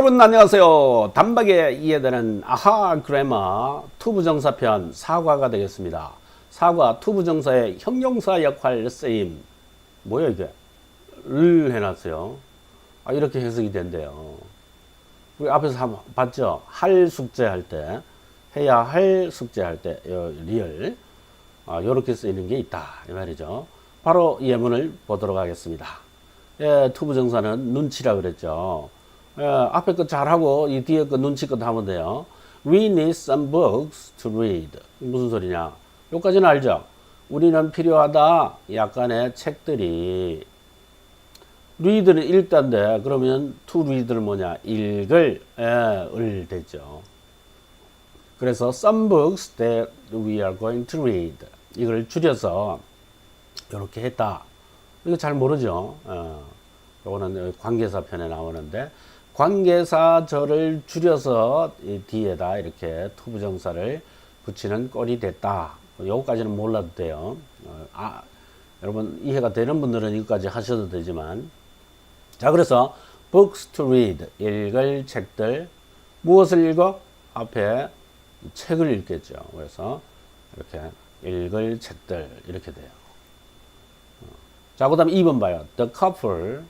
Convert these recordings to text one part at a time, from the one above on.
여러분 안녕하세요. 단박에 이해되는 아하 그래머 투부정사편 사과가 되겠습니다. 사과 투부정사의 형용사 역할 쓰임 뭐야 이게 를 해놨어요. 아 이렇게 해석이 된대요. 우리 앞에서 한번 봤죠? 할 숙제 할 때 해야 할 숙제 할 때 요, 리얼 아, 이렇게 쓰이는 게 있다 이 말이죠. 바로 예문을 보도록 하겠습니다. 예, 투부정사는 눈치라 그랬죠. 예, 앞에 거 잘하고 이 뒤에 거 눈치껏 하면 돼요. We need some books to read. 무슨 소리냐? 여기까지는 알죠? 우리는 필요하다. 약간의 책들이 read는 읽다인데 그러면 to read는 뭐냐? 읽을 예, 을 되죠. 그래서 some books that we are going to read. 이걸 줄여서 이렇게 했다. 이거 잘 모르죠. 어, 요거는 관계사 편에 나오는데 관계사절을 줄여서 이 뒤에다 이렇게 투부정사를 붙이는 꼴이 됐다. 요거까지는 몰라도 돼요. 어, 아, 여러분 이해가 되는 분들은 이거까지 하셔도 되지만 자 그래서 books to read 읽을 책들 무엇을 읽어? 앞에 책을 읽겠죠. 그래서 이렇게 읽을 책들 이렇게 돼요. 자, 그 다음에 2번 봐요. The couple,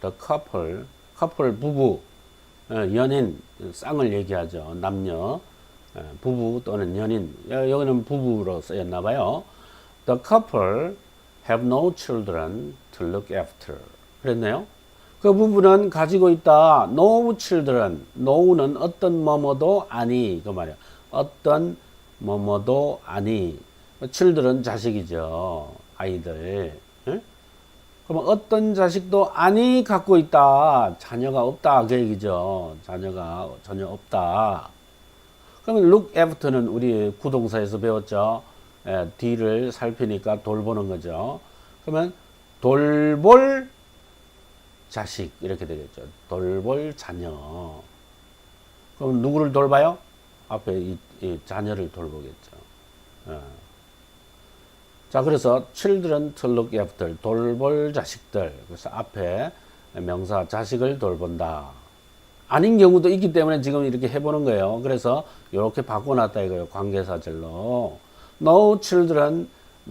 the couple, couple 부부, 어, 연인, 쌍을 얘기하죠. 남녀, 어, 부부 또는 연인. 여- 여기는 부부로 쓰였나 봐요. The couple have no children to look after. 그랬네요. 그 부부는 가지고 있다. No children. no는 어떤 뭐뭐도 아니. 그 말이야. 어떤 뭐뭐도 아니. children 자식이죠. 아이들. 응? 그러면 어떤 자식도 아니 갖고 있다. 자녀가 없다. 그 얘기죠. 자녀가 전혀 없다. 그러면 look after는 우리 구동사에서 배웠죠. 예, 뒤를 살피니까 돌보는 거죠. 그러면 돌볼 자식 이렇게 되겠죠. 돌볼 자녀. 그럼 누구를 돌봐요? 앞에 이, 이 자녀를 돌보겠죠. 예. 자, 그래서 children to look after 돌볼 자식들. 그래서 앞에 명사 자식을 돌본다. 아닌 경우도 있기 때문에 지금 이렇게 해보는 거예요. 그래서 이렇게 바꿔놨다 이거예요. 관계사절로. No children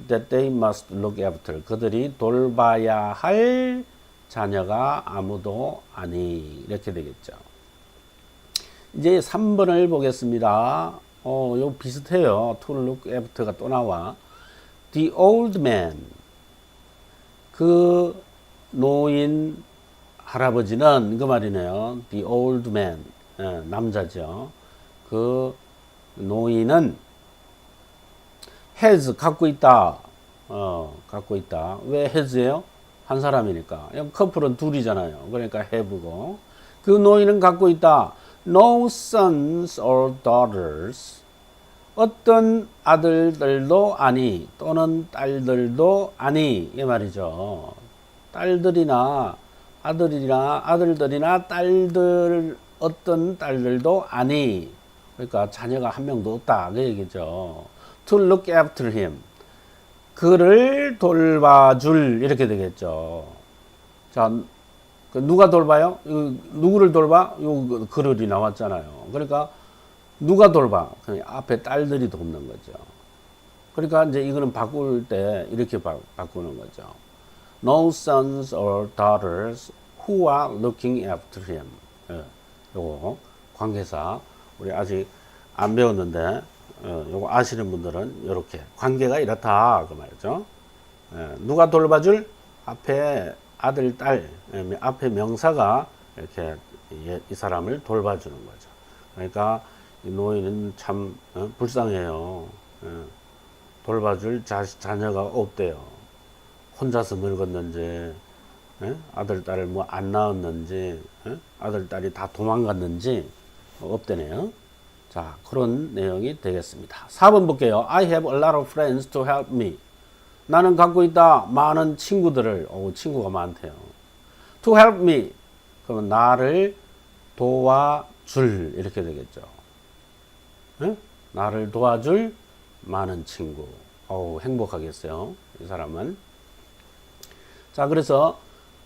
that they must look after. 그들이 돌봐야 할 자녀가 아무도 아니. 이렇게 되겠죠. 이제 3번을 보겠습니다. 어, 요 비슷해요. to look after가 또 나와. The old man. 그 노인 할아버지는 그 말이네요. The old man. 예, 남자죠. 그 노인은 has 갖고 있다. 어, 갖고 있다. 왜 has예요? 한 사람이니까. 커플은 둘이잖아요. 그러니까 have고. 그 노인은 갖고 있다. No sons or daughters. 어떤 아들들도 아니 또는 딸들도 아니 이 말이죠. 딸들이나 아들이나 아들들이나 딸들 어떤 딸들도 아니 그러니까 자녀가 한 명도 없다 그 얘기죠. To look after him 그를 돌봐줄 이렇게 되겠죠. 자, 그 누가 돌봐요? 누구를 돌봐? 요 그를이 나왔잖아요. 그러니까 누가 돌봐? 그냥 앞에 딸들이 돕는 거죠. 그러니까 이제 이거는 바꿀 때 이렇게 바, 바꾸는 거죠. No sons or daughters who are looking after him. 예, 요거 관계사 우리 아직 안 배웠는데 어, 요거 아시는 분들은 이렇게 관계가 이렇다 그 말이죠. 예, 누가 돌봐줄 앞에 아들 딸 예, 앞에 명사가 이렇게 이, 이 사람을 돌봐주는 거죠. 그러니까 이 노인은 참 어, 불쌍해요. 예. 돌봐줄 자, 자녀가 없대요. 혼자서 늙었는지, 예? 아들, 딸을 뭐 안 낳았는지, 예? 아들, 딸이 다 도망갔는지, 뭐 없대네요. 자, 그런 내용이 되겠습니다. 4번 볼게요. I have a lot of friends to help me. 나는 갖고 있다. 많은 친구들을, 오, 친구가 많대요. To help me. 그러면 나를 도와줄. 이렇게 되겠죠. 예? 나를 도와줄 많은 친구. 어우, 행복하겠어요. 이 사람은. 자, 그래서,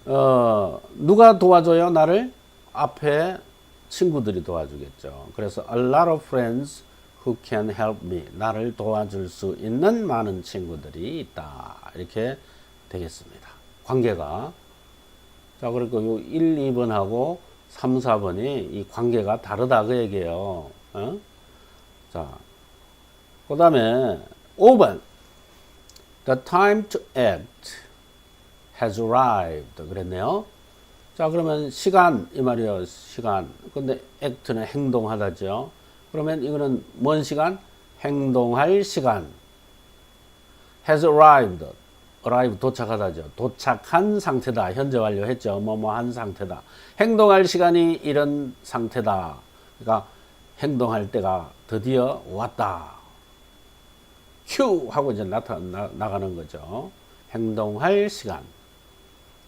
어, 누가 도와줘요? 나를? 앞에 친구들이 도와주겠죠. 그래서 a lot of friends who can help me. 나를 도와줄 수 있는 많은 친구들이 있다. 이렇게 되겠습니다. 관계가. 자, 그리고 요 1, 2번하고 3, 4번이 이 관계가 다르다 그 얘기예요. 어? 자, 그 다음에 5번. The time to act has arrived. 그랬네요. 자, 그러면 시간, 이 말이에요. 시간. 근데 act는 행동하다죠. 그러면 이거는 뭔 시간? 행동할 시간. has arrived. arrive 도착하다죠. 도착한 상태다. 현재 완료했죠. 뭐뭐 한 상태다. 행동할 시간이 이런 상태다. 그러니까 행동할 때가 드디어 왔다. 큐 하고 이제 나타 나, 나가는 거죠. 행동할 시간.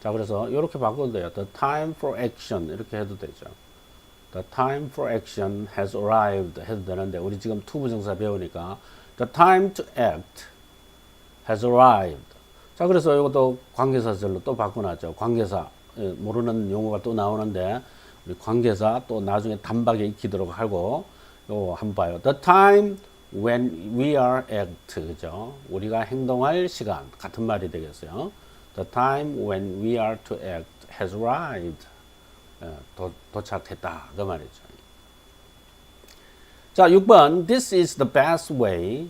자, 그래서 이렇게 바꿔도 돼요. The time for action 이렇게 해도 되죠. The time for action has arrived 해도 되는데 우리 지금 투부정사 배우니까 the time to act has arrived. 자, 그래서 이것도 관계사절로 또 바꿔놨죠. 관계사 예, 모르는 용어가 또 나오는데 우리 관계사 또 나중에 단박에 익히도록 하고 요 한번 봐요. The time when we are act 그죠? 우리가 행동할 시간 같은 말이 되겠어요. The time when we are to act has arrived. 예, 도, 도착했다 그 말이죠. 자, 6번 This is the best way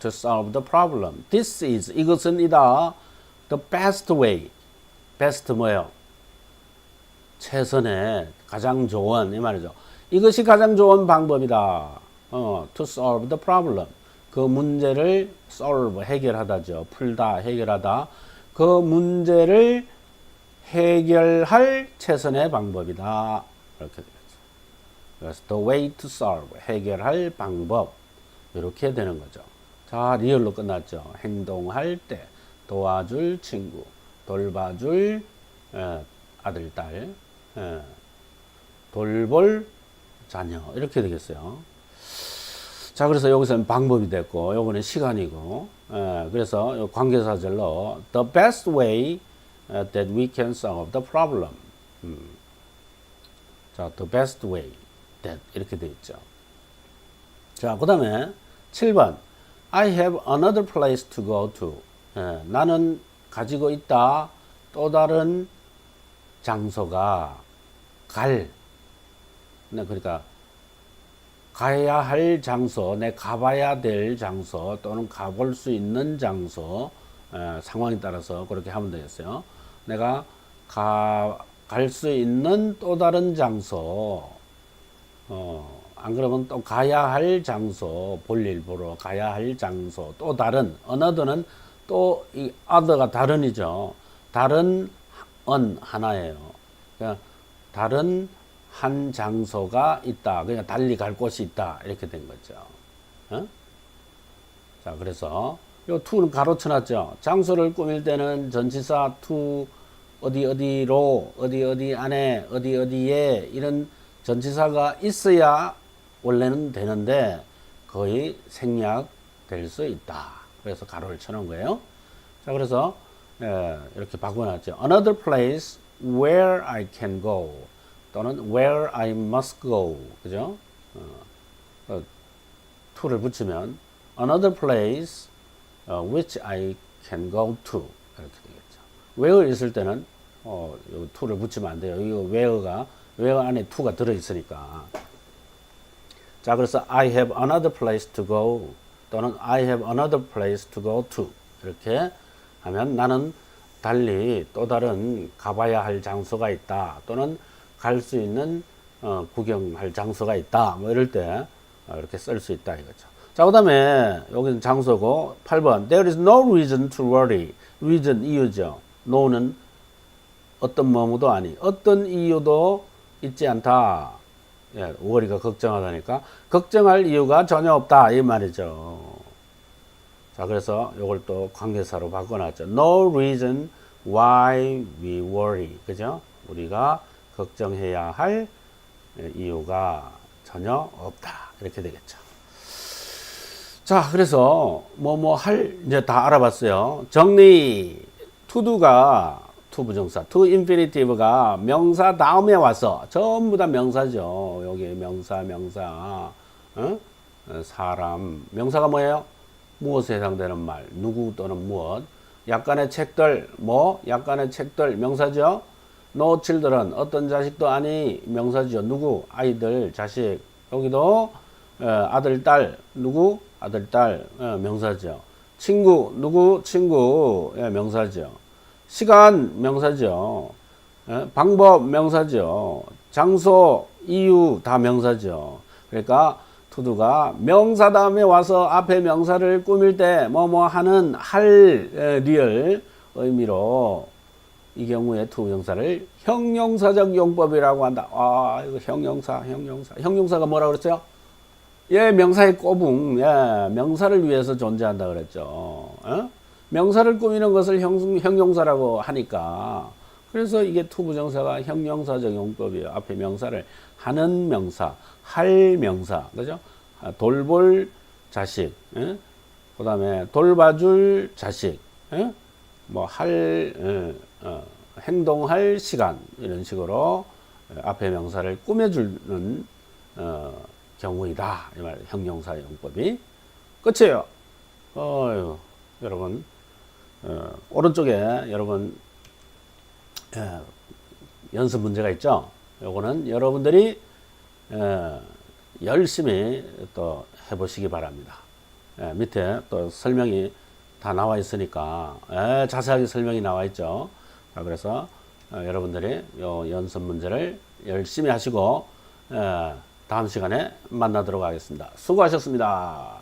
to solve the problem. This is 이것은 이다. The best way. best 뭐예요? 최선의 가장 좋은 이 말이죠. 이것이 가장 좋은 방법이다. 어, to solve the problem. 그 문제를 solve 해결하다죠. 풀다 해결하다. 그 문제를 해결할 최선의 방법이다. 이렇게 되겠죠. 그래서 the way to solve 해결할 방법 이렇게 되는 거죠. 자, 리얼로 끝났죠. 행동할 때 도와줄 친구, 돌봐줄 에, 아들, 딸, 에, 돌볼 자녀 이렇게 되겠어요. 자, 그래서 여기서는 방법이 됐고, 요거는 시간이고, 에, 그래서 요 관계사절로 the best way uh, that we can solve the problem. 음. 자, the best way that 이렇게 돼 있죠. 자, 그 다음에 7번. I have another place to go to. 예, 나는 가지고 있다. 또 다른 장소가 갈. 네, 그러니까 가야 할 장소, 내 가봐야 될 장소 또는 가볼 수 있는 장소 에, 상황에 따라서 그렇게 하면 되겠어요. 내가 갈 수 있는 또 다른 장소, 어, 안 그러면 또 가야 할 장소, 볼일 보러 가야 할 장소, 또 다른, another는 또이 other가 다른이죠. 다른 언 하나예요. 그러니까 다른 한 장소가 있다. 그러니까 달리 갈 곳이 있다. 이렇게 된 거죠. 어? 자, 그래서 요 to는 가로쳐놨죠. 장소를 꾸밀 때는 전치사 to 어디 어디로 어디 어디 안에 어디 어디에 이런 전치사가 있어야 원래는 되는데 거의 생략될 수 있다. 그래서 가로를 쳐놓은 거예요. 자, 그래서 예, 이렇게 바꿔놨죠. Another place where I can go 또는 where I must go 그죠? 어, 어, to를 붙이면 another place 어, which I can go to 이렇게 되겠죠. where 있을 때는 어, 요 to를 붙이면 안 돼요. 이거 where가 where 안에 to가 들어 있으니까. 자, 그래서 I have another place to go 또는 I have another place to go to 이렇게 하면 나는 달리 또 다른 가봐야 할 장소가 있다 또는 갈 수 있는 어, 구경할 장소가 있다 뭐 이럴 때 어, 이렇게 쓸 수 있다 이거죠. 자, 그 다음에 여기는 장소고 8번 There is no reason to worry. reason 이유죠. no는 어떤 뭐뭐도 아니 어떤 이유도 있지 않다. 예, worry가 걱정하다니까 걱정할 이유가 전혀 없다 이 말이죠. 자, 그래서 이걸 또 관계사로 바꿔놨죠. No reason why we worry. 그죠? 우리가 걱정해야 할 이유가 전혀 없다. 이렇게 되겠죠. 자, 그래서 뭐 뭐 할 이제 다 알아봤어요. 정리. 투두가 to 부정사. to infinitive가 명사 다음에 와서 전부 다 명사죠. 여기 명사, 명사. 어? 어, 사람. 명사가 뭐예요? 무엇에 해당되는 말. 누구 또는 무엇. 약간의 책들. 뭐? 약간의 책들. 명사죠. no children. 어떤 자식도 아니. 명사죠. 누구? 아이들, 자식. 여기도 어, 아들, 딸. 누구? 아들, 딸. 어, 명사죠. 친구. 누구? 친구. 예, 명사죠. 시간 명사죠. 예, 방법 명사죠. 장소, 이유 다 명사죠. 그러니까 투두가 명사 다음에 와서 앞에 명사를 꾸밀 때 뭐 뭐 하는 할 에, 리얼 의미로 이 경우에 투부정사를 형용사적 용법이라고 한다. 아, 이거 형용사, 형용사. 형용사가 뭐라 그랬어요? 예, 명사의 꼬붕. 예, 명사를 위해서 존재한다 그랬죠. 어? 명사를 꾸미는 것을 형, 형용사라고 하니까 그래서 이게 투부정사가 형용사적 용법이에요. 앞에 명사를 하는 명사, 할 명사, 그죠? 아, 돌볼 자식, 예? 그 다음에 돌봐줄 자식, 예? 뭐할 어, 어, 행동할 시간 이런 식으로 어, 앞에 명사를 꾸며주는 어, 경우이다. 이 말 형용사 용법이 끝이에요. 어유 여러분 어, 오른쪽에 여러분 예, 연습 문제가 있죠. 요거는 여러분들이 예, 열심히 또 해보시기 바랍니다. 예, 밑에 또 설명이 다 나와 있으니까 예, 자세하게 설명이 나와 있죠. 자, 그래서 어, 여러분들이 요 연습 문제를 열심히 하시고 예, 다음 시간에 만나도록 하겠습니다. 수고하셨습니다.